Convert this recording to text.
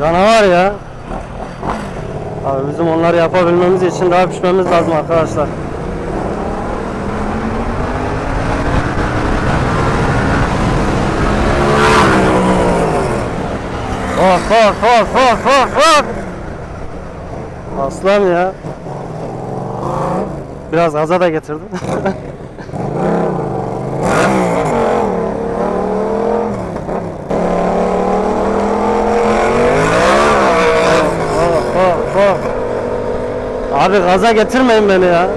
Canavar ya. Abi bizim onları yapabilmemiz için daha pişmemiz lazım arkadaşlar. Bak bak bak bak bak bak. Aslan ya. Biraz gaza da getirdim. Abi gaza getirmeyin beni ya.